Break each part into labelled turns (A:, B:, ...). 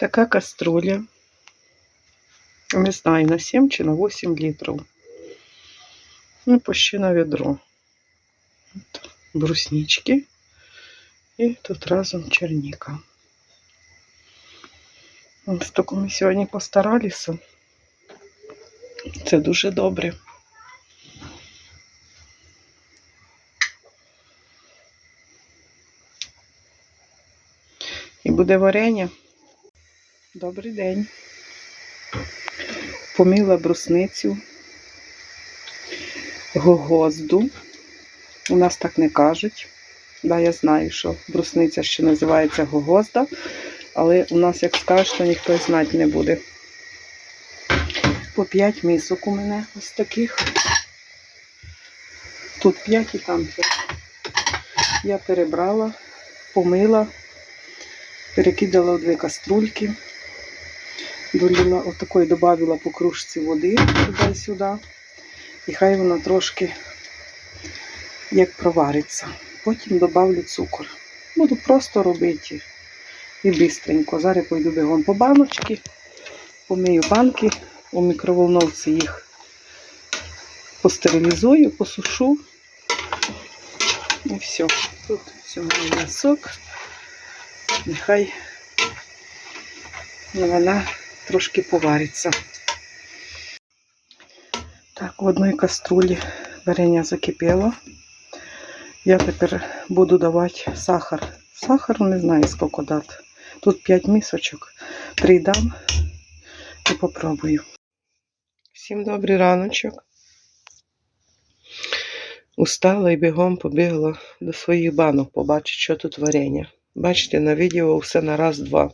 A: Така каструля. Не знаю, на 7 чи на 8 літрів. Ну, почти на відро. От, бруснички. І тут разом черніка. Ось таку ми сьогодні постаралися. Це дуже добре. І буде варення. Добрий день. Помила брусницю гогозду. У нас так не кажуть. Да, я знаю, що брусниця ще називається гогозда, але у нас, як скажеш, то ніхто знати не буде. По 5 місок у мене ось таких. Тут 5 і там 5. Я перебрала, помила, перекидала в дві каструльки. Доліла отакої додавила по кружці води туди-сюди. І хай вона трошки як провариться. Потім додавлю цукор. Буду просто робити і бистренько. Зараз пойду бігом по баночки, помию банки, у мікроволновці їх постерилізую, посушу. І все. Тут всього м'ясок. Нехай вона трошки повариться. Так, в одній каструлі варення закипіло. Я тепер буду давати сахар. Сахару не знаю, скільки дати. Тут 5 місочок. Прийдам і попробую. Всім добрий раночок. Устала і бігом побігла до своїх банок, побачити, що тут варення. Бачите, на відео все на раз-два.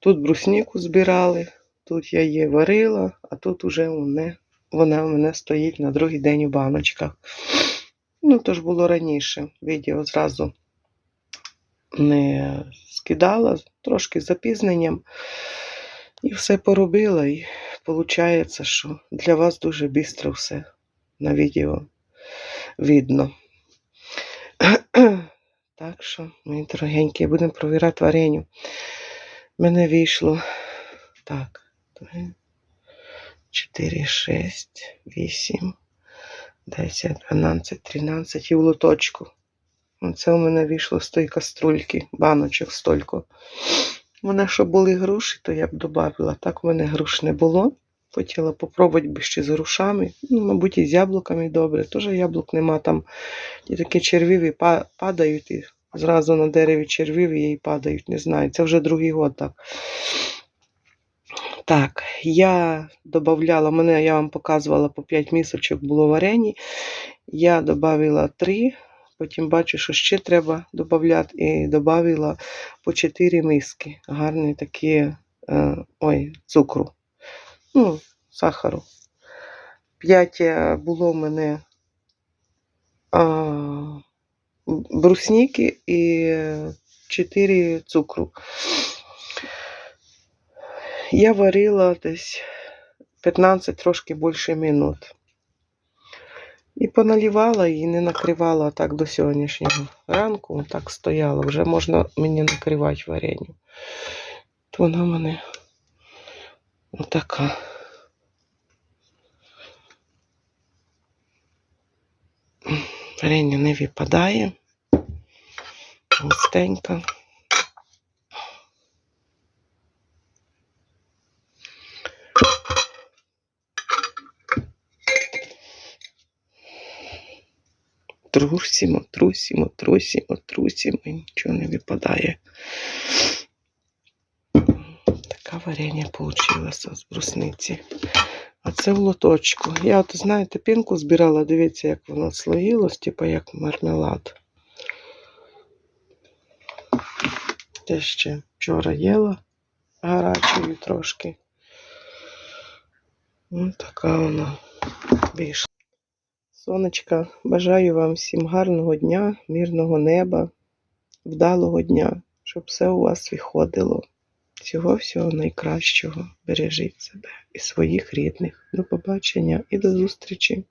A: Тут брусніку збирали, тут я її варила, а тут уже вона, вона у мене стоїть на другий день у баночках. Ну, то ж було раніше. Відео зразу не скидала, трошки з запізненням. І все поробила. І виходить, що для вас дуже швидко все на відео видно. Так що, мої дорогенькі, будемо провіряти вареню. Мене вийшло так. 4, 6, 8, 10, 12, 13 і в лоточку. Оце у мене вийшло з тої каструльки, баночок стільки. У мене що були груші, то я б додавала. Так у мене груш не було. Хотіла попробувати би ще з грушами. Ну, мабуть, і з яблуками добре. Теж яблук нема там. І такі червиві па- падають і зразу на дереві червиві і падають. Не знаю. Це вже другий год так. Так, я додавала, мене я вам показувала по 5 місочок було варені. Я додавила 3, потім бачу, що ще треба додати, і додавила по 4 миски. Гарні такі е, ой, цукру. Ну, сахару. 5 було в мене а, брусніки і 4 цукру. Я варила десь 15 трошки більше минут. І поналівала і не накривала так до сьогоднішнього ранку. Так стояла. Вже можна мені накривати вареню. То вона в мене отака. Варення не випадає. Густенька. Трусимо, трусимо, трусимо, трусимо, і нічого не випадає. Така варення вийшла з брусниці. А це в лоточку. Я от, знаєте, пінку збирала, дивіться, як воно слоїлось, типу як мармелад. Те ще вчора їла гарячою трошки. Ось така вона вийшла. Сонечка, бажаю вам всім гарного дня, мирного неба, вдалого дня, щоб все у вас виходило. Всього-всього найкращого. Бережіть себе і своїх рідних. До побачення і до зустрічі!